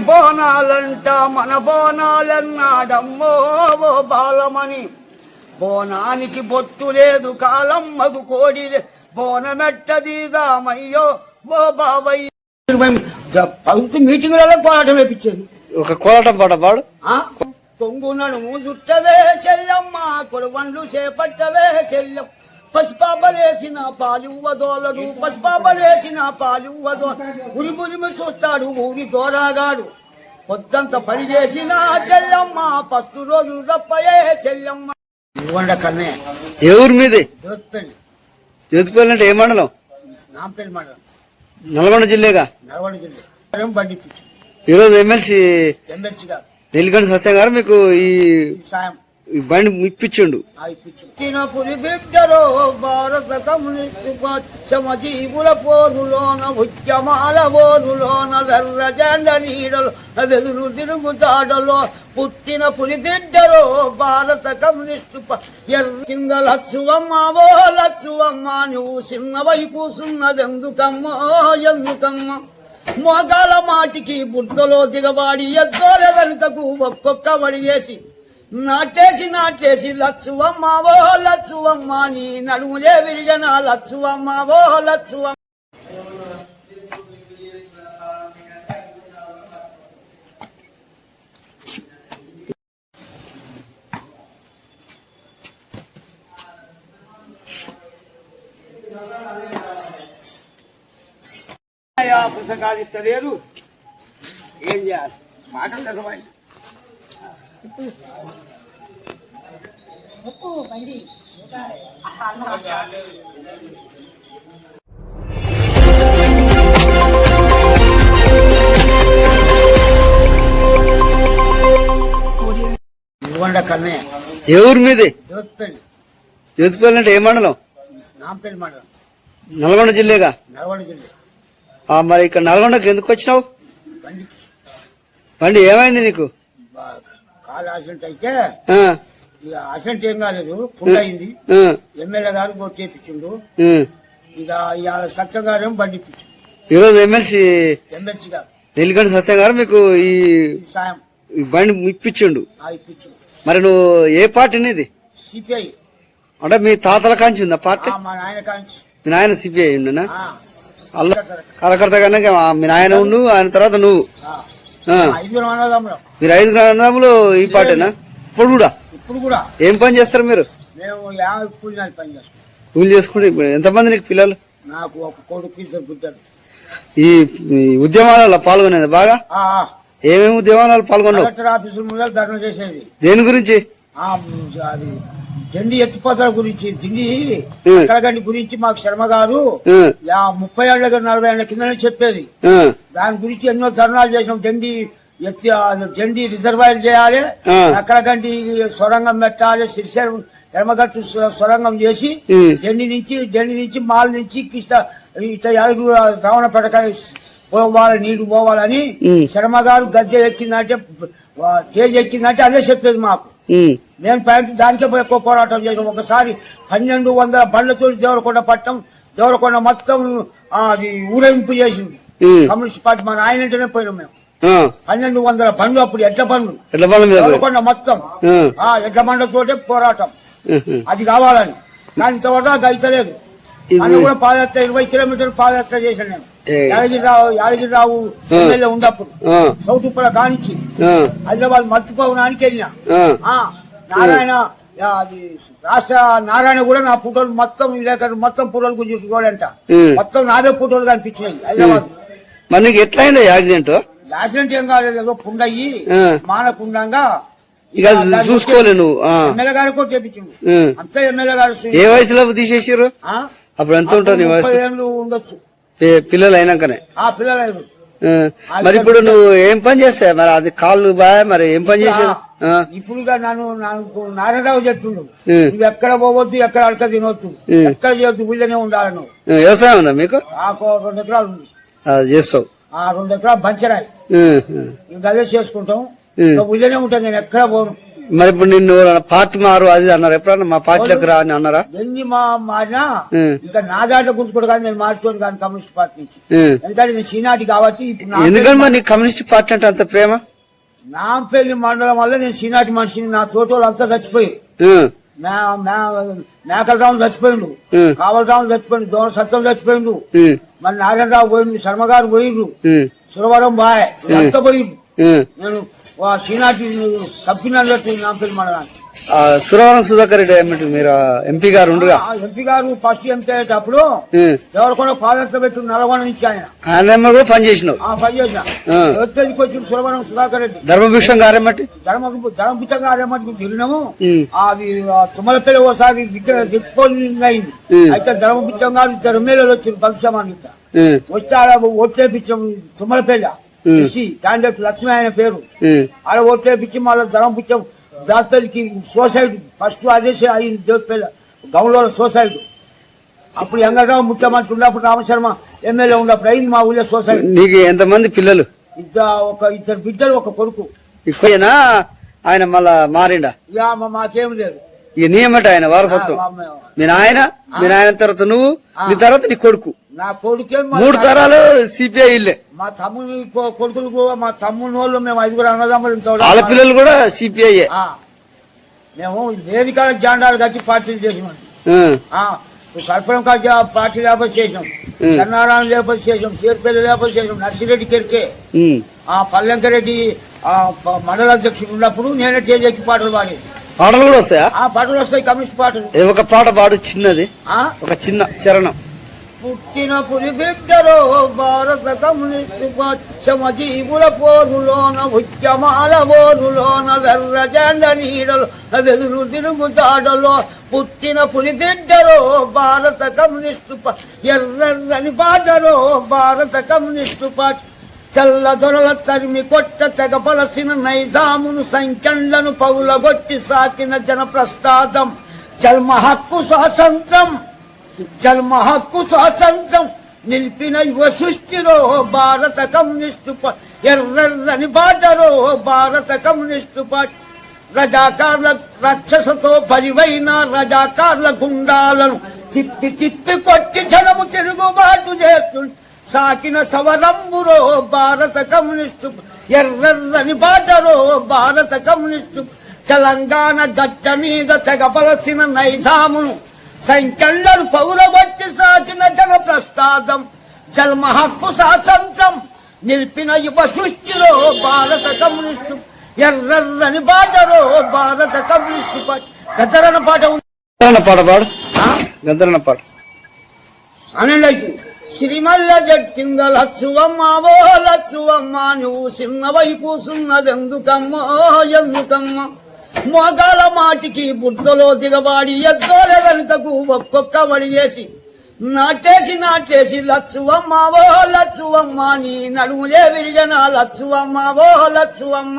బోనాలంట మన బోనాలన్నాడమ్మో ఓ బాలమణి. బోనానికి బొట్టు లేదు కాలమ్మకు కోడి బోనమెట్టదీదామయ్యో ఓ బాబయ్య. పవిత్ర మీటింగ్లలో పోరాటం వేపించేది ఒక కోలాటం పాట పాడు. ఆ? కొంగునను చుట్టవే చెల్లమ్మ కొడవండ్లు చేపట్టవే చెల్లం పసిపాపలేసిన పాలువ్వదోలడు పసిపాపలేసిన పాలువ్వదో ఉరిమురిమి చూస్తాడు ఊరి తోరాగాడు పొద్దంత పని చేసిన చెల్లమ్మ పస్తు రోజులు తప్పయే చెల్లమ్మ. ఇవ్వండి కన్నే. ఊరు మీది? జ్యోతిపల్లి జ్యోతిపల్లి అంటే ఏ మండలం? నాంపల్లి మండలం. నల్గొండ జిల్లేగా? నల్గొండ జిల్లా. బండి ఈరోజు ఎమ్మెల్సీ ఎమ్మెల్సీ గారు. నీలకంఠ సత్యం గారు మీకు ఈ సాయం. బండి ఇప్పించిండు. పులి బిడ్డలో జీవుల పోరులోన ఉద్యమాల పోరులోన వెర్ర జెండ నీడలో వెదురు తిరుగుతాడలో పుట్టిన పులి బిడ్డలో భారత కమ్యూనిస్టు ప- ఎర్ర కింద లచ్చువమ్మ ఓ లచ్చువమ్మ నువ్వు చిన్న వైపు సున్నదెందుకమ్మా ఎందుకమ్మా? మోగాల మాటికి బుట్టలో దిగబాడి ఎద్దోల వెనుకకు ఒక్కొక్క వడిగేసి నాటేసి నాటేసి లచ్చువమ్మావో లచ్చువమ్మ నీ నడుములే విరిగన లచ్చువమ్మావో లచ్చువమ్మ. పుస్తకాలు ఇస్తలేరు. ఏం చేయాలి? మాటలు తెలవాలి ఇవ్వండి ఏ ఊరు మీది? జ్యోతిపల్లి. జ్యోతిపల్లి అంటే ఏ మండలం? నాంపల్లి మండలం. నల్గొండ జిల్లేగా? నల్గొండ జిల్లా. మరి ఇక్కడ నల్గొండకి ఎందుకు వచ్చినావు? బండి ఏమైంది నీకు? కాలు యాక్సిడెంట్ అయితే ఇక యాక్సిడెంట్ ఏం కాలేదు ఫుల్ అయింది. ఎమ్మెల్యే గారు కొట్టి చేపించిండు. ఇక ఇవాళ సత్యం గారు ఏమో బండి ఇప్పించిండు. ఈరోజు ఎమ్మెల్సీ ఎమ్మెల్సీ గారు. నీలకంఠ సత్యం గారు మీకు ఈ సాయం. బండి ఇప్పించిండు. ఆ ఇప్పించిండు. మరి నువ్వు ఏ పార్టీ నీది సిపిఐ. అంటే మీ తాతల కాంచి ఉందా పార్టీ? మా నాయన కాంచి. మీ నాయన సిపిఐ ఉండనా? అల్ల కార్యకర్త కనుక మీ నాయన ఉండు ఆయన తర్వాత నువ్వు. అన్నదమ్ములం మీరు ఐదు గ్రాములు ఈ పార్టీనా ఇప్పుడు కూడా? ఇప్పుడు కూడా. ఏం పని చేస్తారు మీరు? కూలి చేసుకుంటే ఇప్పుడు ఎంతమంది నీకు పిల్లలు? నాకు ఒక కొడుకు ఇద్దరు బిడ్డలు ఈ ఉద్యమాలలో పాల్గొనేది బాగా. ఏమేమి ఉద్యమాలలో పాల్గొన్నావు? దేని గురించి? జెండి ఎత్తిపోతల గురించి దిండి ఉం. అక్కడగండి గురించి మాకు శర్మ గారు ముప్పై ఏళ్ళ నలభై ఏళ్ళ కిందనే చెప్పేది దాని గురించి ఎన్నో ధర్నాలు చేసినాం జెండి ఎత్తి జెండి రిజర్వాయర్ చేయాలి ఆ. అక్కడగండి సొరంగం పెట్టాలి శ్రీశైలం ఎడమగట్టు సొరంగం చేసి. జెండి నుంచి జెండి నుంచి మాల్ నుంచి కిష్ట ఇట్లా యాదగిరి రావణ పడకాయ పోవాలి నీళ్ళు పోవాలని. శర్మ గారు గద్దె ఎక్కిందంటే స్టేజ్ ఎక్కిందంటే అదే చెప్పేది మాకు మేము ప్యాంట్ దానికే పోయి ఎక్కువ పోరాటం చేసాం ఒకసారి పన్నెండు వందల బండ్లతో దేవరకొండ పట్టం దేవరకొండ మొత్తం అది ఊరేగింపు చేసింది. కమ్యూనిస్ట్ పార్టీ మన ఆయన ఇంటనే పోయినాం మేము. పన్నెండు వందల బండ్లు అప్పుడు ఎడ్ల బండ్లు. దేవరకొండ మొత్తం. ఆ, ఎడ్ల బండ్లతోటే పోరాటం. అది కావాలని. ఇంతవరకు అది అయితలేదు. మనం కూడా పాదయాత్ర ఇరవై కిలోమీటర్లు పాదయాత్ర చేశాను నేను. యాదగిరిరావు యాదగిరిరావు. ఎమ్మెల్యే ఉన్నప్పుడు. సౌత్ ఉప్పల కానించి. ఆ, హైదరాబాద్ మర్చిపోవడానికి వెళ్ళినా. నారాయణ అది రాష్ట్ర నారాయణ కూడా నా ఫోటోలు మొత్తం విలేకరు మొత్తం ఫోటోలు ఉమ్. మొత్తం నాదే ఫోటోలు కనిపించినాయి హైదరాబాద్. మరి నీకు ఎట్లయింది యాక్సిడెంట్? యాక్సిడెంట్ ఏం కాలేదు ఏదో పుండయి ఆ. మానకుండంగా. ఇక చూసుకోలే నువ్వు ఎమ్మెల్యే గారు కూడా చేపించిండు. ఉమ్. అంతా ఎమ్మెల్యే గారు ఏ వయసులో తీసేసారు? అప్పుడు ఎంత నీ వయసు? ఏళ్ళు ఉండొచ్చు. పిల్లలు అయినాకనే. ఆ పిల్లలు మరి ఇప్పుడు నువ్వు ఏం పని చేస్తావు? మరి అది కాళ్ళు బాగా మరి ఏం పని చేసావు ఆ, ఇప్పుడుగా నన్ను నాకు నారాయణరావు చెప్తుండు. నువ్వు ఎక్కడ పోవద్దు ఎక్కడ అడక ఉమ్. ఎక్కడ చేయొద్దు ఊళ్ళోనే ఉండాలి నువ్వు. వ్యవసాయం ఉందా మీకు? రెండు ఎకరాలు ఉంది. అది చేస్తావు. ఆ రెండు ఎకరాలు బంచరాయి. అదే చేసుకుంటాం. ఊళ్ళోనే ఉంటాను నేను ఎక్కడ పోను. మరి ఇప్పుడు నిన్ను పార్టీ మారు అది అన్నారు ఎప్పుడన్నా మా పార్టీలోకి రా అని అన్నారా ఎన్ని మా మారినా. ఇంకా నా దాంట్లో గుర్తుకోడు కానీ నేను మార్చుకోను కానీ కమ్యూనిస్ట్ పార్టీ నుంచి. ఎందుకంటే నేను సీనాటి కాబట్టి ఎందుకని మరి నీ కమ్యూనిస్ట్ పార్టీ అంటే అంత ప్రేమ నాంపల్లి మండలం వల్ల నేను సీనాటి మనిషిని నా తోటోళ్ళు అంతా చచ్చిపోయి ఉం. మేకల రాము చచ్చిపోయిండు ఉం. కావల రాము చచ్చిపోయిండు దోన సత్యం చచ్చిపోయిండు. మరి నారాయణరావు పోయిండు శర్మ గారు పోయిండ్రు ఉం. సురవరం బాయ్ అంతా పోయిండ్రు ఉం. నేను సురవరం సుధాకర్ రెడ్డి ఏమిటి? మీరు ఎంపీ గారు ఉండగా? ఆ ఎంపీ గారు ఫస్ట్ ఎంపీ అయ్యేటప్పుడు ఉం. ఎవరికొండ పాదయాత్ర పెట్టి నల్గొండ నుంచి ఆయన. ఆయన కూడా పని చేసినావు. ఆ పని చేసిన. వచ్చిన సురవరం సుధాకర్ రెడ్డి? ధర్మభూషణ్ గారేమటి ధర్మ ధర్మపుచ్చంగా ఆరేమని తిరిగినాము ఉం. అది తుమ్మలపల్లి ఓసారి ఇక్కడ దిక్కుపోయి అయింది. అయితే ధర్మపుచ్చం గారు ఇద్దరు ఎమ్మెల్యేలు వచ్చింది భవిష్యమానికి ఉం. వస్తే ఆడ ఓట్లేపించాం తుమ్మలపల్లి క్యాండిడేట్ లక్ష్మి ఆయన పేరు. ఆడ ఓట్లేపించి మళ్ళీ ధర్మపుచ్చం డాక్టర్కి సోసైడ్ ఫస్ట్ అదే అయింది దేవపల్లి గౌన్లో సోసైడ్ అప్పుడు ఎంగరావు ముఖ్యమంత్రి ఉన్నప్పుడు రామశర్మ ఎమ్మెల్యే ఉన్నప్పుడు అయింది మా ఊళ్ళో సొసైటీ నీకు ఎంతమంది పిల్లలు? ఇద్దరు ఒక ఇద్దరు బిడ్డలు ఒక కొడుకు. ఎక్కువనా ఆయన మళ్ళా మారిండా? ఇక మాకేం లేదు. ఇక నీయమట ఆయన వారసత్వం? మీ నాయన? మీ నాయన తర్వాత నువ్వు? నీ తర్వాత నీ కొడుకు. నా కొడుకేం మూడు తరాలు సిపిఐ మా తమ్ముని కొడుకులు కూడా మా తమ్ముని వాళ్ళు మేము ఐదుగురు అన్నదమ్ములు వాళ్ళ పిల్లలు కూడా సిపిఐ. మేము లేని కాడ జాండాలు కట్టి పార్టీలు చేసినాం. సర్పంచ్ పార్టీ లేకపోతే చేసినాం. ఉం. కన్నారాయణ లేకపోతే చేసాం చేరుపల్లి లేకపోతే చేసాం నర్సిరెడ్డి కెరికే. ఆ పల్లెంకరెడ్డి మండల అధ్యక్షుడు ఉన్నప్పుడు నేనే ఎక్కి పాటలు పాడేది పాటలు కూడా వస్తాయా? ఆ పాటలు వస్తాయి కమ్యూనిస్ట్ పాటలు. ఒక పాట పాడు చిన్నది. ఆ? ఒక చిన్న చరణం. పుట్టిన పులి బిడ్డలో భారత కమ్యూనిస్టు జీవుల పోరులోన ఉద్యమాల పోరులోన వెర్ర జెండ నీడలో వెదురు తిరుగుతాడలో పుట్టిన పులి బిడ్డలో భారత కమ్యూనిస్టు ఎర్రని ఎర్రెర్రని పాటలో భారత కమ్యూనిస్టు పాట చల్ల దొరల తరిమి కొట్ట తెగ పలసిన నైజామును సంఖ్యలను పౌలగొట్టి సాకిన జన ప్రస్తాదం చల్మ హక్కు స్వాతంత్రం జన్మ హక్కు స్వాతంత్రం నిలిపిన యువ సృష్టిలో భారత కమ్యూనిస్టు ఎర్రని బాటలో భారత కమ్యూనిస్టు పార్టీ. రజాకార్ల రక్షసతో పరివైన రజాకార్ల గుండాలను తిప్పి తిప్పి కొట్టి జనము తిరుగుబాటు చేస్తుంది సాకిన సవరంబురో భారత కమ్యూనిస్టు ఎర్రని బాటలో భారత కమ్యూనిస్టు తెలంగాణ గట్ట మీద తెగబలసిన నైజామును సంఖ్యలను పౌరగొట్టి సాగిన జన ప్రస్తాదం జన్మ హక్కు స్వాతంత్రం నిలిపిన యువ సృష్టిలో భారత కమ్యూనిస్టు. ఎర్రర్రని బాటలో భారత కమ్యూనిస్టు పార్టీ. పాట ఉంది. పాట పాడు. గంధరణ పాట. అనండి శ్రీమల్ల జట్టింద లచ్చువమ్మ ఓ లచ్చువమ్మ నువ్వు చిన్న వైపు సున్నదెందుకమ్మా ఎందుకమ్మ? మోగాల మాటికి బుట్టలో దిగబాడి ఎద్దోల వెనుకకు ఒక్కొక్క వడి చేసి నాటేసి నాటేసి లచ్చువమ్మావో లచ్చువమ్మ నీ నడుములే విరిగన లచ్చువమ్మావో లచ్చువమ్మ.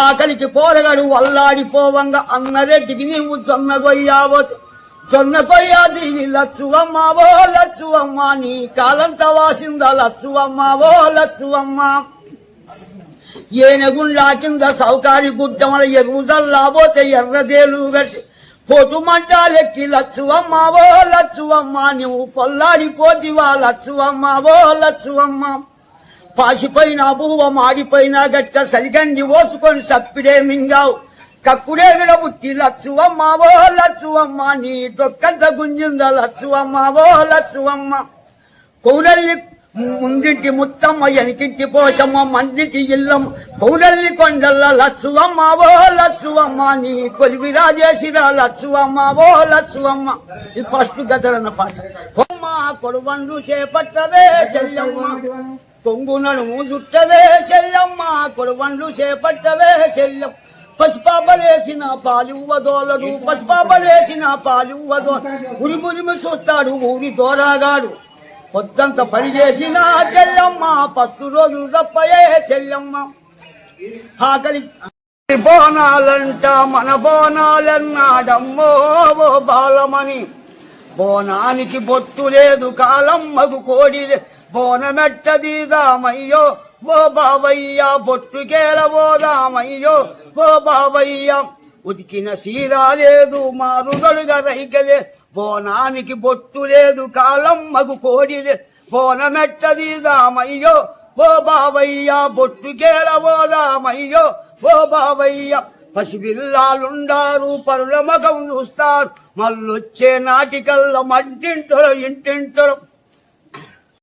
ఆకలికి పోరగాడు వల్లాడిపోవంగా అన్నరెడ్డికి నీవు జొన్న గొయ్యావో జొన్న కొయ్యా దిగి లచ్చువమ్మ నీ కాలంత వాసిందా లచ్చువమ్మావో లచ్చువమ్మ. ఏనగుండ్లా కింద సౌకారి గుడ్డమల ఎరుగుదల్లాబోతే ఎర్రదేలు గట్టి పోటు లచ్చువమ్మావో లచ్చువమ్మ నువ్వు పొల్లాడిపోతివా లచ్చువమ్మావో లచ్చువమ్మ పాసిపోయిన బువ్వ మాడిపోయిన గట్ట సరిగండి ఓసుకొని సప్పిడే మింగావు. కక్కుడే విడబుట్టి లచ్చువమ్మ ఓ లచ్చువమ్మ నీ డొక్కంత గుంజిందా లచ్చువమ్మావో లచ్చువమ్మ. కౌరల్లి ముందింటి ముత్తమ్మ ఎనికింటి పోషమ్మ మందికి ఇల్లం కౌరల్లి కొండల్ల లచ్చువమ్మ ఓ లచ్చువమ్మ నీ కొలివి రాజేసిరా లచ్చువమ్మ ఓ లచ్చువమ్మ. ఇది ఫస్ట్ గదరన్న పాట. కొమ్మ కొడువండు చేపట్టవే చెల్లమ్మ. కొంగు నడుము చుట్టవే చెల్లమ్మ. కొడువండు చేపట్టవే చెల్లం పసిపాపలేసిన పాలివ్వదోలడు పసిపాపలేసిన పాలివ్వదో ఉరిమురిమి చూస్తాడు ఊరి దోరాగాడు. పొద్దంత పని చేసిన చెల్లమ్మ పస్తు రోజులు తప్పయే చెల్లమ్మ. ఆకలి బోనాలంట మన బోనాలన్నాడమ్మో ఓ బాలమని బోనానికి బొట్టు లేదు కాలమ్మకు కోడి లే- బోనమెట్టదీదామయ్యో ఓ బాబయ్య బొట్టుకేల పోదామయ్యో ఓ బాబయ్య ఉతికిన సీరా లేదు మారుదడుగా రైకలే బోనానికి బొట్టు లేదు కాలం మగు కోడి బోనమెట్టది బోనమెట్టదీదామయ్యో ఓ బాబయ్య బొట్టుకేల దామయ్యో ఓ బాబయ్య పసిపిల్లాలుండారు పరుల మగం చూస్తారు. మళ్ళొచ్చే నాటికల్ల మంటింటరు ఇంటింటరు.